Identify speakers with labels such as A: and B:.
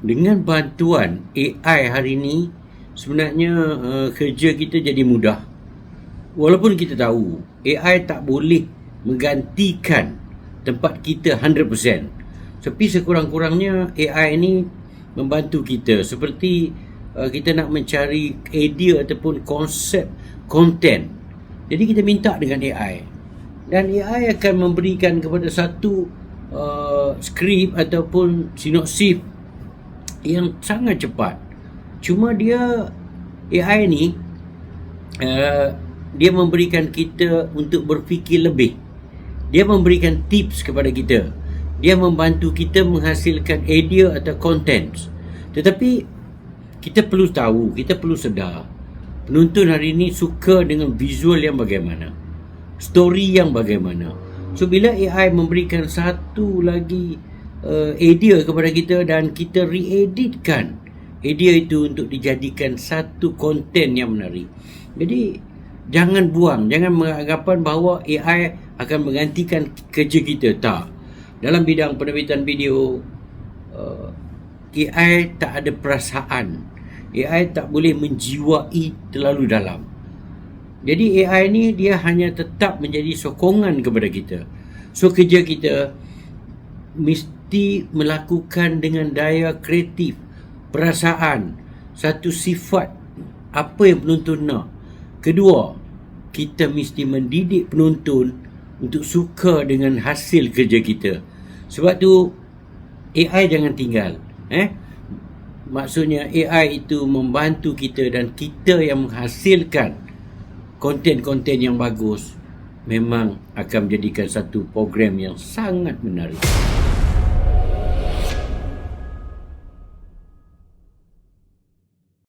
A: dengan bantuan AI hari ini sebenarnya uh, kerja kita jadi mudah. Walaupun kita tahu AI tak boleh menggantikan tempat kita 100%. Tapi sekurang-kurangnya AI ini membantu kita seperti uh, kita nak mencari idea ataupun konsep konten. Jadi kita minta dengan AI. Dan AI akan memberikan kepada satu uh, skrip ataupun sinopsis yang sangat cepat. Cuma dia AI ni uh, dia memberikan kita untuk berfikir lebih. Dia memberikan tips kepada kita. Dia membantu kita menghasilkan idea atau content. Tetapi kita perlu tahu, kita perlu sedar penonton hari ini suka dengan visual yang bagaimana. Story yang bagaimana. So bila AI memberikan satu lagi uh, idea kepada kita dan kita re-editkan idea itu untuk dijadikan satu konten yang menarik. Jadi jangan buang, jangan menganggapan bahawa AI akan menggantikan kerja kita. Tak. Dalam bidang penerbitan video uh, AI tak ada perasaan. AI tak boleh menjiwai terlalu dalam. Jadi AI ni dia hanya tetap menjadi sokongan kepada kita. So kerja kita mesti melakukan dengan daya kreatif, perasaan, satu sifat apa yang penonton nak. Kedua, kita mesti mendidik penonton untuk suka dengan hasil kerja kita. Sebab tu AI jangan tinggal, eh? Maksudnya AI itu membantu kita dan kita yang menghasilkan konten-konten yang bagus memang akan menjadikan satu program yang sangat menarik.